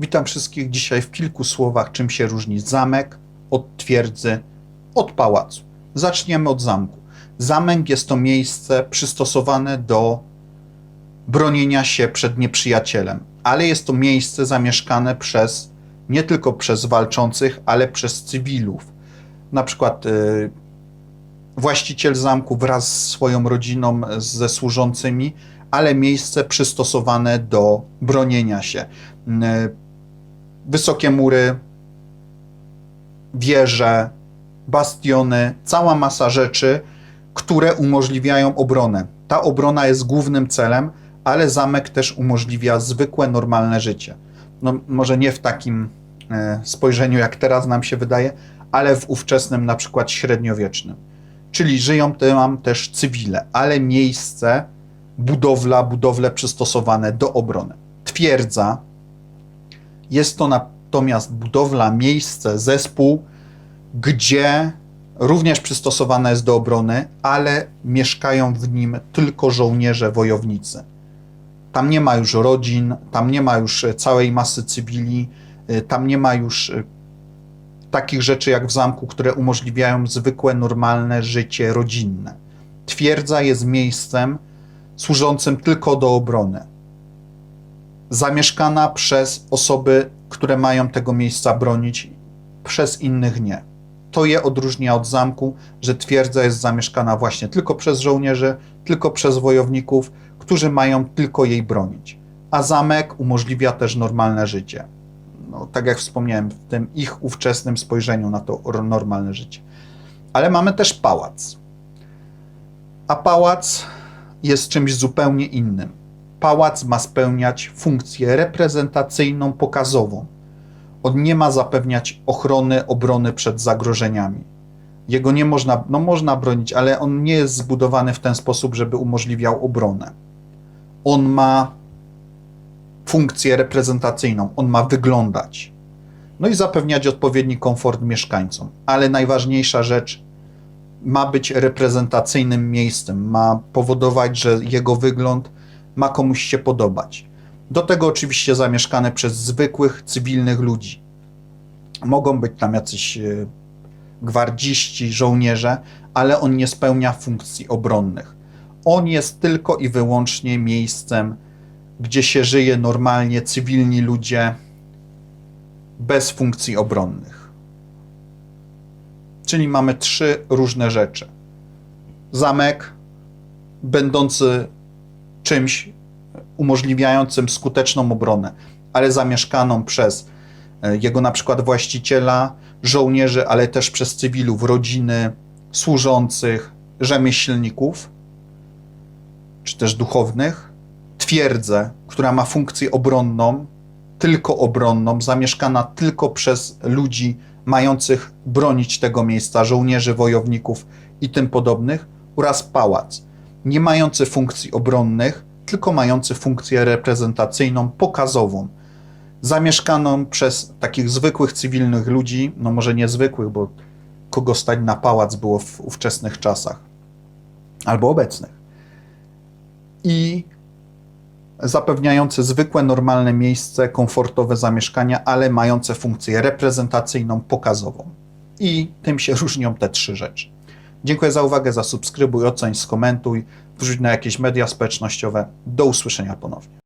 Witam wszystkich dzisiaj w kilku słowach, czym się różni zamek od twierdzy, od pałacu. Zaczniemy od zamku. Zamek jest to miejsce przystosowane do bronienia się przed nieprzyjacielem, ale jest to miejsce zamieszkane przez nie tylko przez walczących, ale przez cywilów. Na przykład y, właściciel zamku wraz z swoją rodziną, ze służącymi, ale miejsce przystosowane do bronienia się. Wysokie mury, wieże, bastiony, cała masa rzeczy, które umożliwiają obronę. Ta obrona jest głównym celem, ale zamek też umożliwia zwykłe, normalne życie. No, może nie w takim e, spojrzeniu, jak teraz nam się wydaje, ale w ówczesnym, na przykład średniowiecznym. Czyli żyją tam też cywile, ale miejsce, budowla, budowle przystosowane do obrony. Twierdza jest to natomiast budowla, miejsce, zespół, gdzie również przystosowane jest do obrony, ale mieszkają w nim tylko żołnierze, wojownicy. Tam nie ma już rodzin, tam nie ma już całej masy cywili, e, tam nie ma już e, takich rzeczy jak w zamku, które umożliwiają zwykłe, normalne życie rodzinne. Twierdza jest miejscem służącym tylko do obrony. Zamieszkana przez osoby, które mają tego miejsca bronić, przez innych nie. To je odróżnia od zamku, że twierdza jest zamieszkana właśnie tylko przez żołnierzy, tylko przez wojowników, którzy mają tylko jej bronić. A zamek umożliwia też normalne życie. No, tak jak wspomniałem, w tym ich ówczesnym spojrzeniu na to or- normalne życie. Ale mamy też pałac. A pałac jest czymś zupełnie innym. Pałac ma spełniać funkcję reprezentacyjną, pokazową. On nie ma zapewniać ochrony, obrony przed zagrożeniami. Jego nie można, no można bronić, ale on nie jest zbudowany w ten sposób, żeby umożliwiał obronę. On ma funkcję reprezentacyjną, on ma wyglądać. No i zapewniać odpowiedni komfort mieszkańcom. Ale najważniejsza rzecz, ma być reprezentacyjnym miejscem, ma powodować, że jego wygląd ma komuś się podobać. Do tego oczywiście zamieszkane przez zwykłych, cywilnych ludzi. Mogą być tam jacyś e, gwardziści, żołnierze, ale on nie spełnia funkcji obronnych. On jest tylko i wyłącznie miejscem, gdzie się żyje normalnie, cywilni ludzie, bez funkcji obronnych. Czyli mamy trzy różne rzeczy. Zamek, będący czymś umożliwiającym skuteczną obronę, ale zamieszkaną przez e, jego na przykład właściciela, żołnierzy, ale też przez cywilów, rodziny, służących, rzemieślników, czy też duchownych, twierdzę, która ma funkcję obronną, tylko obronną, zamieszkana tylko przez ludzi mających bronić tego miejsca, żołnierzy, wojowników i tym podobnych, oraz pałac, nie mający funkcji obronnych, tylko mający funkcję reprezentacyjną, pokazową, zamieszkaną przez takich zwykłych cywilnych ludzi, no może niezwykłych, bo kogo stać na pałac było w ówczesnych czasach, albo obecnych. I zapewniające zwykłe, normalne miejsce, komfortowe zamieszkania, ale mające funkcję reprezentacyjną, pokazową. I tym się różnią te trzy rzeczy. Dziękuję za uwagę, zasubskrybuj, oceń, skomentuj, wrzuć na jakieś media społecznościowe. Do usłyszenia ponownie.